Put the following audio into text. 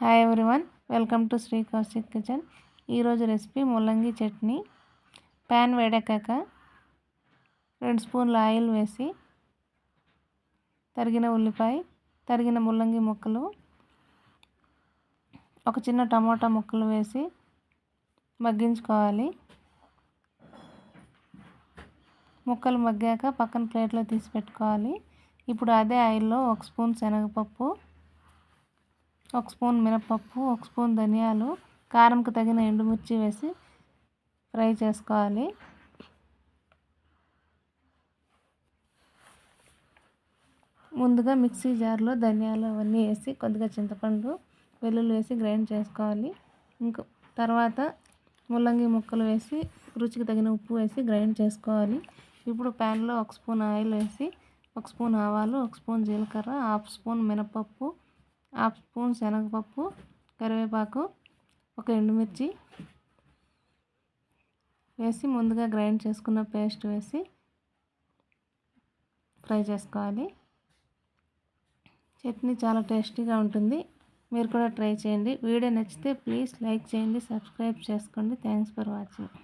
Hi everyone welcome to Shri Kaushik kitchen ఈరోజు recipe ముల్లంగి chutney. Pan వేడెక్కాక రెండు స్పూన్ల ఆయిల్ వేసి తరిగిన ఉల్లిపాయ తరిగిన ముల్లంగి ముక్కలు ఒక చిన్న టమోటా ముక్కలు వేసి మగ్గించుకోవాలి. ముక్కలు మగ్గాక పక్కన ప్లేట్లో తీసి పెట్టుకోవాలి. ఇప్పుడు అదే ఆయిల్లో ఒక స్పూన్ శనగపప్పు ఒక స్పూన్ మినపప్పు ఒక స్పూన్ ధనియాలు కారంకు తగిన ఎండుమిర్చి వేసి ఫ్రై చేసుకోవాలి. ముందుగా మిక్సీ జార్లో ధనియాలు అవన్నీ వేసి కొద్దిగా చింతపండు వెల్లుల్లి వేసి గ్రైండ్ చేసుకోవాలి. ఇంకా తర్వాత ముల్లంగి ముక్కలు వేసి రుచికి తగిన ఉప్పు వేసి గ్రైండ్ చేసుకోవాలి. ఇప్పుడు ప్యాన్లో ఒక స్పూన్ ఆయిల్ వేసి ఒక స్పూన్ ఆవాలు ఒక స్పూన్ జీలకర్ర హాఫ్ స్పూన్ మినపప్పు హాఫ్ స్పూన్ శనగపప్పు కరివేపాకు ఒక ఎండుమిర్చి వేసి ముందుగా గ్రైండ్ చేసుకున్న పేస్ట్ వేసి ఫ్రై చేసుకోవాలి. చట్నీ చాలా టేస్టీగా ఉంటుంది. మీరు కూడా ట్రై చేయండి. వీడియో నచ్చితే ప్లీజ్ లైక్ చేయండి సబ్స్క్రైబ్ చేసుకోండి. Thanks for watching.